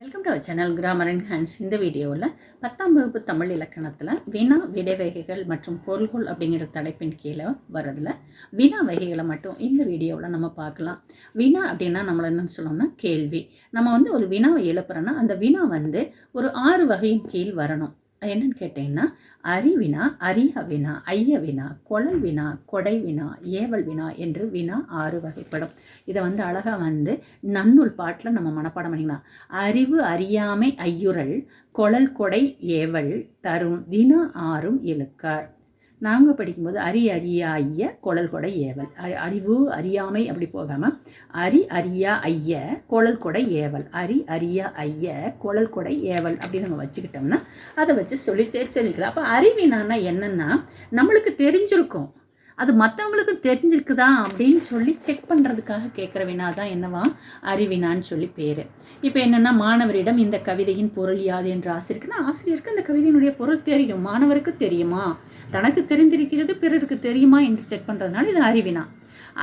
Welcome to our channel grammar and hands இந்த வீடியோவில் பத்தாம் வகுப்பு தமிழ் இலக்கணத்தில் வினா விடைவகைகள் மற்றும் பொருள்கள் அப்படிங்கிற தலைப்பின் கீழே வரதில் வினா வகைகளை மட்டும் இந்த வீடியோவில் நம்ம பார்க்கலாம். வினா அப்படின்னா நம்மளை என்ன சொல்லணும்னா கேள்வி. நம்ம வந்து ஒரு வினாவை எழுப்புறோன்னா அந்த வினா வந்து ஒரு ஆறு வகையின் கீழ் வரணும். என்னன்னு கேட்டிங்கன்னா அறிவினா அரிய வினா ஐய வினா குழல் வினா கொடை வினா ஏவல் வினா என்று வினா ஆறு வகைப்படும். இதை வந்து அழகாக வந்து நன்னூல் பாட்டில் நம்ம மனப்பாடம் பண்ணிக்கலாம். அறிவு அறியாமை ஐயுறல் கொழல் கொடை ஏவல் தரும் வினா ஆறும் இழுக்கார். நாங்கள் படிக்கும்போது அரி அரியா ஐய குழல் கொடை ஏவல். அறிவு அறியாமை அப்படி போகாமல் அரி அரியா ஐய குழல் கொடை ஏவல். அரி அரியா ஐய குழல் கொடை ஏவல் அப்படின்னு நம்ம வச்சுக்கிட்டோம்னா அதை வச்சு சொல்லி சொல்லிக்கலாம். அப்போ அறிவினான்னா என்னென்னா நம்மளுக்கு தெரிஞ்சிருக்கும். அது மற்றவங்களுக்கும் தெரிஞ்சிருக்குதா அப்படின்னு சொல்லி செக் பண்ணுறதுக்காக கேட்குற வினா தான் என்னவா? அறிவினான்னு சொல்லி பேர். இப்போ என்னென்னா மாணவரிடம் இந்த கவிதையின் பொருள் யாது என்று ஆசிரியருக்குன்னா ஆசிரியருக்கு அந்த கவிதையினுடைய பொருள் தெரியும். மாணவருக்கு தெரியுமா? தனக்கு தெரிந்திருக்கிறது பிறருக்கு தெரியுமா என்று செக் பண்ணுறதுனால இது அறிவினா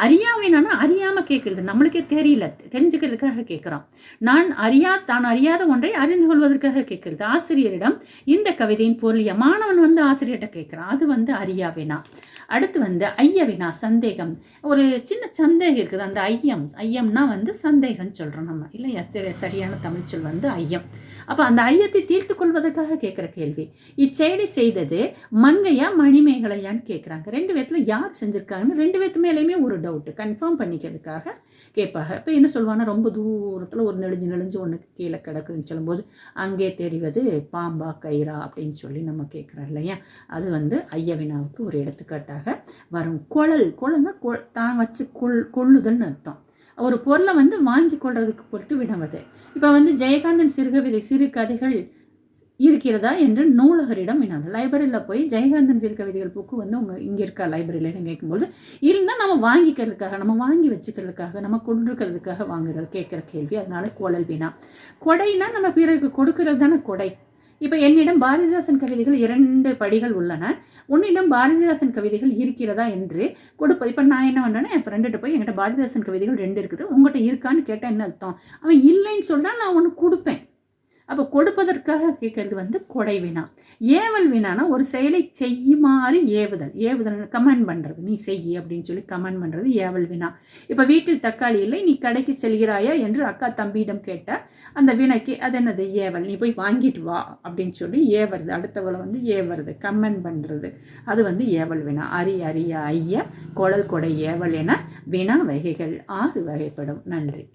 அறியாமைனா அறியாமல் கேட்குறது நம்மளுக்கே தெரியல. தெரிஞ்சுக்கிறதுக்காக கேட்குறோம் நான் அறியா தான் அறியாத ஒன்றை அறிந்து கொள்வதற்காக கேட்குறது ஆசிரியரிடம் இந்த கவிதையின் பொருளிய மாணவன் வந்து ஆசிரியர்கிட்ட கேட்குறான் அது வந்து அறியாவேனா அடுத்து வந்து ஐயவினா சந்தேகம். ஒரு சின்ன சந்தேகம் இருக்குது. அந்த ஐயம். ஐயம்னா வந்து சந்தேகம் சொல்கிறோம் நம்ம. இல்லையா? சரியான தமிழ்ச்சொல் வந்து ஐயம். அப்போ அந்த ஐயத்தை தீர்த்து கொள்வதற்காக கேட்குற கேள்வி. இச்செயலை செய்தது மங்கையா மணிமேகலையான்னு கேட்குறாங்க ரெண்டு பேர்த்தில் யார் செஞ்சுருக்காங்கன்னு ரெண்டு பேத்து மேலேயுமே ஒரு டவுட்டு கன்ஃபார்ம் பண்ணிக்கிறதுக்காக கேட்பாங்க. இப்போ என்ன சொல்லுவாங்கன்னா ரொம்ப தூரத்தில் ஒரு நெளிஞ்சு நெளிஞ்சு ஒன்று கீழே கிடக்குதுன்னு சொல்லும்போது அங்கே தெரிவது பாம்பா கயிறா அப்படின்னு சொல்லி நம்ம கேட்குறோம் இல்லையா? அது வந்து ஐயவினாவுக்கு ஒரு எடுத்துக்காட்டாக வரும். குழல் குழல்னா கொ தான் வச்சு கொள் கொள்ளுதல்னு அர்த்தம். ஒரு பொருளை வந்து வாங்கி கொள்றதுக்கு பொருட்டு வினவது. இப்போ வந்து ஜெயகாந்தன் சிறுகவிதை சிறுகதைகள் இருக்கிறதா என்று நூலகரிடம் வினாது லைப்ரரியில் போய் ஜெயகாந்தன் சிறுகவிதைகள் புக்கு வந்து உங்கள் இங்கே இருக்கா லைப்ரரியில்னு கேட்கும்போது இல்லைன்னா நம்ம வாங்கிக்கிறதுக்காக நம்ம வாங்கி வச்சுக்கிறதுக்காக நம்ம கொண்டிருக்கிறதுக்காக வாங்குறது கேட்குற கேள்வி. அதனால குழல் வினா. கொடைனா நம்ம பிறருக்கு கொடுக்கறது தானே கொடை. இப்போ என்னிடம் பாரதிதாசன் கவிதைகள் இரண்டு படிகள் உள்ளன. உன்னிடம் பாரதிதாசன் கவிதைகள் இருக்கிறதா என்று கொடுப்பது இப்போ நான் என்ன பண்ணேன்னா என் ஃப்ரெண்டுகிட்ட போய் என்கிட்ட பாரதிதாசன் கவிதைகள் ரெண்டு இருக்குது. உங்கள்கிட்ட இருக்கான்னு கேட்டால் என்ன அர்த்தம்? அவன் இல்லைன்னு சொன்னால் நான் ஒன்று கொடுப்பேன். அப்போ கொடுப்பதற்காக கேட்கறது வந்து கொடை வினா. ஏவல் வினானா ஒரு செயலை செய்யுமாறு ஏவுதல். ஏவுதல் கமெண்ட் பண்ணுறது நீ செய் அப்படின்னு சொல்லி கமெண்ட் பண்ணுறது ஏவல் வினா. இப்போ வீட்டில் தக்காளி இல்லை நீ கடைக்கு செல்கிறாயா என்று அக்கா தம்பியிடம் கேட்டால் அந்த வினைக்கு அது என்னது? ஏவல். நீ போய் வாங்கிட்டு வா அப்படின்னு சொல்லி ஏவருது அடுத்தவளை வந்து ஏவருது கமெண்ட் பண்ணுறது அது வந்து ஏவல் வினா. அரி அரிய ஐய குழல் கொடை ஏவல் என வினா வகைகள் ஆறு வகைப்படும். நன்றி.